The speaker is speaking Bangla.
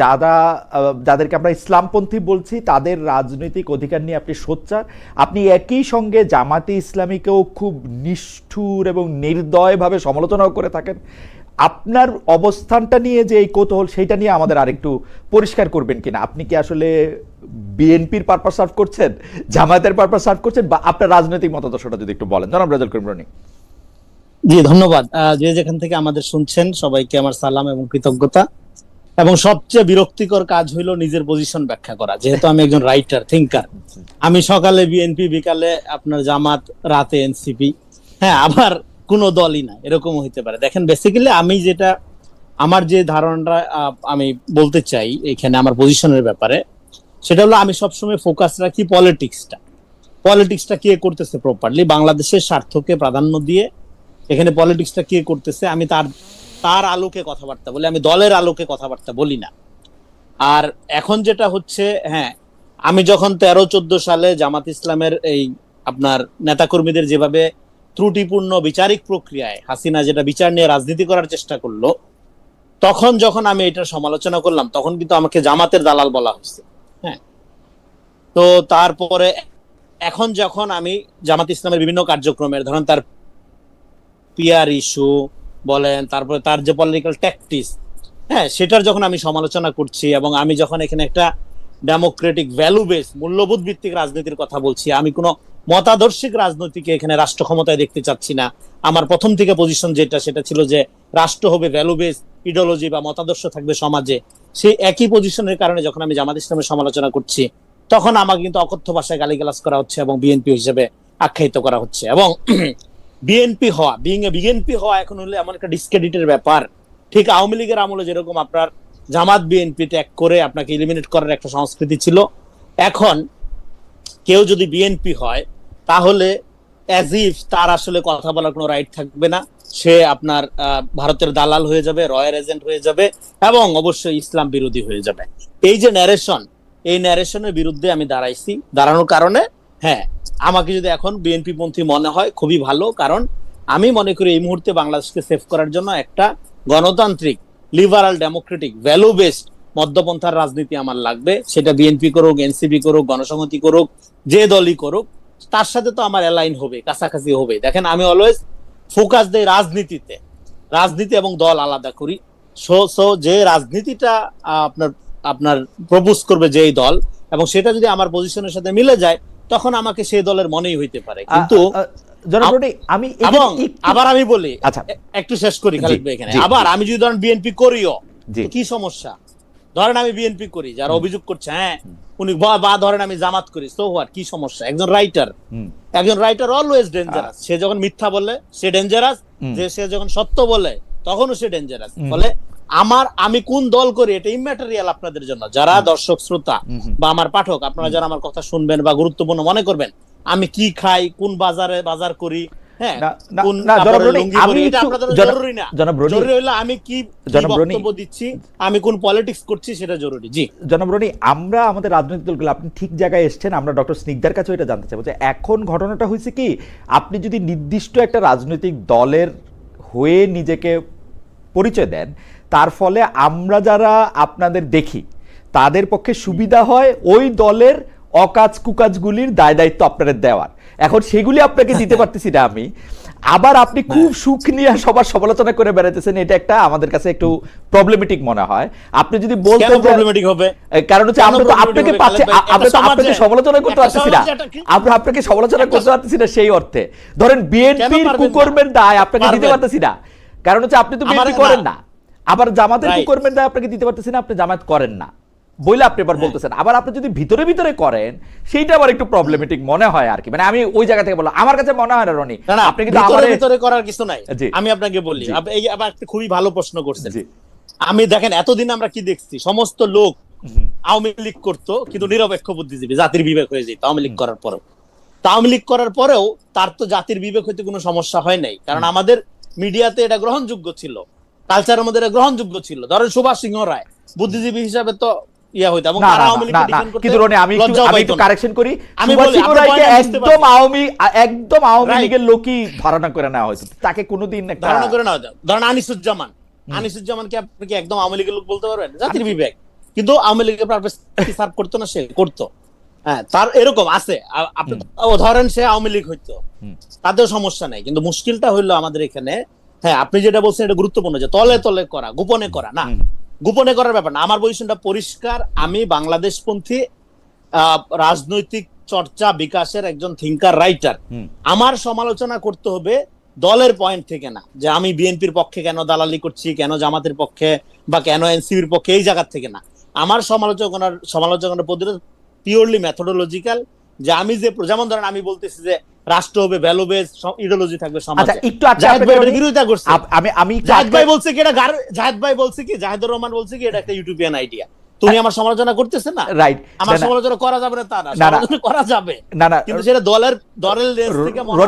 যারা যাদেরকে আমরা ইসলামপন্থী বলছি, তাদের রাজনৈতিক অধিকার নিয়ে আপনি সোচ্চার। আপনি একই সঙ্গে জামাতে ইসলামীকেও খুব নিষ্ঠুর এবং নির্দয়ভাবে সমালোচনাও করে থাকেন। আপনার অবস্থানটা নিয়ে যে এই কৌতূহল, সেইটা নিয়ে আমাদের আরেকটু পরিষ্কার করবেন কিনা? আপনি কি আসলে বিএনপির পারপাস সার্ভ করছেন, জামায়াতের পারপাস সার্ভ করছেন, বা আপনার রাজনৈতিক মতাদর্শটা যদি একটু বলেন? জনাব রাজল করিমরনি জি, ধন্যবাদ। যে যেখান থেকে আমাদের শুনছেন, সবাইকে আমার সালাম এবং কৃতজ্ঞতা। এবং সবচেয়ে বিরক্তিকর কাজ হইল নিজের পজিশন ব্যাখ্যা করা। যেহেতু আমি একজন রাইটার থিঙ্কার আমি সকালে বিএনপি বিকালে আপনার জামাত, রাতে এনসিপি হ্যাঁ আবার কোনো দলই না এরকম হইতে পারে। দেখেন বেসিক্যালি আমি যেটা, আমার যে ধারণাটা আমি বলতে চাই এখানে আমার পজিশনের ব্যাপারে, সেটা হলো আমি সবসময় ফোকাস রাখি পলিটিক্সটা পলিটিক্সটা কে করতেছে প্রপারলি বাংলাদেশের স্বার্থকে প্রাধান্য দিয়ে এখানে পলিটিক্সটা কে করতেছে? আমি তার তার আলোকে কথাবার্তা বলি, আমি দলের আলোকে কথাবার্তা বলি না। আর এখন যেটা হচ্ছে হ্যাঁ আমি যখন তেরো, চোদ্দ সালে জামাত ইসলামের এই আপনার নেতাকর্মীদের যেভাবে ত্রুটিপূর্ণ বিচারিক প্রক্রিয়ায় হাসিনা যেটা বিচার নিয়ে রাজনীতি করার চেষ্টা করল, তখন যখন আমি এটার সমালোচনা করলাম, তখন কিন্তু আমাকে জামাতের দালাল বলা হয়েছে হ্যাঁ। তো তারপরে এখন যখন আমি জামাত ইসলামের বিভিন্ন কার্যক্রমের, ধরেন তার পিয়ার ইস্যু বলেন, তারপরে তার যে পলিটিক্যাল ট্যাকটিস হ্যাঁ সেটার যখন আমি সমালোচনা করছি এবং আমি যখন এখানে একটা ডেমোক্রেটিক ভ্যালু বেস মূল্যবোধ ভিত্তিক রাজনীতির কথা বলছি, আমি কোনো মতাদর্শিক রাজনীতিকে এখানে রাষ্ট্র ক্ষমতায় দেখতে চাচ্ছি না। আমার প্রথম থেকে পজিশন যেটা, সেটা ছিল যে রাষ্ট্র হবে ভ্যালু বেস ইডিওলজি বা মতাদর্শ থাকবে সমাজে। সেই একই পজিশনের কারণে যখন আমি জামাত ইসলামের সমালোচনা করছি, তখন আমাকে কিন্তু অকথ্য ভাষায় গালিগালাজ করা হচ্ছে এবং বিএনপি হিসেবে আখ্যায়িত করা হচ্ছে। এবং বিএনপি হওয়া বিং এ বিএনপি হওয়া এখন হলে এমন একটা ডিসক্রেডিটের ব্যাপার। ঠিক আওয়ামী লীগের আমলে যেরকম আপনার জামাত বিএনপি ত্যাগ করে আপনাকে ইলিমিনেট করার একটা সংস্কৃতি ছিল, এখন কেউ যদি বিএনপি হয়, তাহলে অ্যাজ ইফ তার আসলে কথা বলার কোনো রাইট থাকবে না। সে আপনার ভারতের দালাল হয়ে যাবে রয়্যাল এজেন্ট হয়ে যাবে এবং অবশ্যই ইসলাম বিরোধী হয়ে যাবে। এই যে ন্যারেশন এই ন্যারেশনের বিরুদ্ধে আমি দাঁড়াইছি। দাঁড়ানোর কারণে হ্যাঁ আমাকে যদি এখন বিএনপি পন্থী মনে হয়, খুবই ভালো। কারণ আমি মনে করি এই মুহূর্তে বাংলাদেশকে সেভ করার জন্য একটা গণতান্ত্রিক লিবারাল ডেমোক্রেটিক ভ্যালু বেসড মধ্যপন্থার রাজনীতি আমার লাগবে। সেটা বিএনপি করুক, এনসিপি করুক, গণসংহতি করুক, যে দলই করুক, তার সাথে তো আমার অ্যালাইন হবে, কাছাকাছি হবে। দেখেন, আমি অলওয়েজ ফোকাস দেই রাজনীতিতে। রাজনীতি এবং দল আলাদা করি। সো সো যে রাজনীতিটা আপনার আপনার প্রপোজ করবে যেই দল, এবং সেটা যদি আমার পজিশনের সাথে মিলে যায় তখন আমাকে সেই দলের মনেই হইতে পারে। কিন্তু আমি এবং আবার আমি বলি আচ্ছা। একটু শেষ করি খালিদ ভাই এখানে। আবার আমি যদি ধরেন বিএনপি করিও কি সমস্যা? ধরেন আমি বিএনপি করি যারা অভিযোগ করছে হ্যাঁ উনি বা- বা ধরেন আমি জামাত করি সো হোয়াট কি সমস্যা? একজন রাইটার একজন রাইটার অলওয়েজ ডেঞ্জারাস সে যখন মিথ্যা বলে সে ডেঞ্জারাস যে সে যখন সত্য বলে তখনও সে ডেঞ্জারাস। ফলে আমার আমি কোন দল করি এটা ইম্যাটেরিয়াল আপনাদের জন্য। যারা দর্শক শ্রোতা। বা আমার পাঠক আপনারা যারা আমার কথা শুনবেন বা গুরুত্বপূর্ণ মনে করবেন আমি কি খাই কোন বাজারে বাজার করি হ্যাঁ আমি কি। বক্তব্য দিচ্ছি কোন পলিটিক্স করছি সেটা জরুরি। জি। আমরা আমাদের রাজনৈতিক দলগুলো আপনি ঠিক জায়গায় এসেছেন আমরা ডক্টর স্নিগ্ধার কাছেও এটা জানতে চাইব যে এখন ঘটনাটা হয়েছে কি আপনি যদি নির্দিষ্ট একটা রাজনৈতিক দলের হয়ে নিজেকে পরিচয় দেন তার ফলে আমরা যারা আপনাদের দেখি তাদের পক্ষে সুবিধা হয় ওই দলের অকাজ কুকাজগুলির দায় দায়িত্ব আপনাদের দেওয়ার। এখন সেগুলি আপনাকে দিতে পারতেছি না আমি। আবার আপনি খুব সুখ নিয়ে সবার সমালোচনা করে বেড়াতেছেন এটা একটা আমাদের কাছে একটু প্রবলেমেটিক মনে হয়। আপনি যদি বলতেন প্রবলেমেটিক হবে? কারণ হচ্ছে আমরা তো আপনাকে পাচ্ছি আমরা তো আপনাকে সমালোচনা করতে পারতেছি না। আমরা আপনাকে সমালোচনা করতে পারতেছি না সেই অর্থে। ধরেন বিএনপির? কুকর্মের দায় আপনাকে দিতে পারতেছি না। কারণ হচ্ছে আপনি তো বিএনপি করেন না। আবার জামাতের. কুকর্মের দায় আপনাকে দিতে পারতেছি না আপনি জামাত করেন না। বইলে আপনি এবার। বলতেছেন আবার আপনি যদি ভিতরে ভিতরে করেন সেইটা আবার একটু প্রবলেমেটিক মনে হয় আর কি। মানে আমি ওই জায়গা থেকে বললাম আমার কাছে মনে হয় না রনি। আপনি কিন্তু ভিতরে ভিতরে করার কিছু নাই। আমি আপনাকে বলি এই আবার একটা খুবই ভালো প্রশ্ন করছেন। আমি দেখেন এতদিন আমরা কি দেখছি? সমস্ত লোক আওয়ামী লীগ করতো কিন্তু নিরপেক্ষ বুদ্ধিজীবী জাতির বিবেক হয়ে যেত আওয়ামী লীগ করার পরেও। আওয়ামী লীগ করার পরেও তার তো জাতির বিবেক হইতে কোনো সমস্যা হয় নাই। কারণ আমাদের মিডিয়াতে এটা গ্রহণযোগ্য ছিল। কালচারের মধ্যে গ্রহণযোগ্য ছিল। ধরেন সুভাষ সিংহ রায় বুদ্ধিজীবী হিসাবে তো ইয়া হইতো এবং তারা আওয়ামী না, লীগকে না, defend করতে কিন্তু রনি আমি একটু আমি একটু কারেকশন করি। আমি বলি, আপনি রায়কে একদম আওয়ামী একদম আওয়ামী লীগের লোকই ধারণা করে নেওয়া হয়েছে। তাকে কোনোদিন একটা ধারণা করে না ধরেন আনিসুজ্জামান। আনিসুজ্জামানকে আপনি কি একদম আওয়ামী লীগের লোক বলতে পারবেন? জাতির বিবেক। কিন্তু আওয়ামী লীগের পারপাস সার্ভ করতো না সে করতো। হ্যাঁ তার এরকম আছে। আপনি ধরেন সে আওয়ামী লীগ হইতো। তাতেও সমস্যা নেই। কিন্তু মুশকিলটা হইল আমাদের এখানে হ্যাঁ আপনি যেটা বলছেন এটা গুরুত্বপূর্ণ যে তলে তলে করা গোপনে করা না। গোপনে করার ব্যাপার না। আমার পজিশনটা পরিষ্কার। আমি বাংলাদেশপন্থী রাজনৈতিক চর্চা বিকাশের একজন থিঙ্কার রাইটার আমার সমালোচনা করতে হবে দলের পয়েন্ট থেকে না। যে আমি বিএনপির পক্ষে কেন দালালি করছি কেন জামাতের পক্ষে বা কেন এনসিবির পক্ষে এই জায়গার থেকে না। আমার সমালোচনার সমালোচনার পদ্ধতি পিওরলি মেথোডোলজিক্যাল যে আমি যে যেমন ধরেন আমি বলতেছি যে রাষ্ট্র হবে ভ্যালু বেস ইডিওলজি থাকবে আচ্ছা সমাজে একটু আগে জাহেদ ভাই বিরোধিতা করছে। আমি আমি একটু জাহেদ ভাই বলছে কি এটা জাহেদ ভাই বলছে কি জাহেদুর রহমান বলছে কি এটা একটা ইউটিউবিয়ান আইডিয়া তুমি আমার সমালোচনা করতেছে না? রাইট আমার সমালোচনা করা যাবে না তা না। সমালোচনা করা যাবে। না না। কিন্তু সেটা দলের দলের থেকে হয়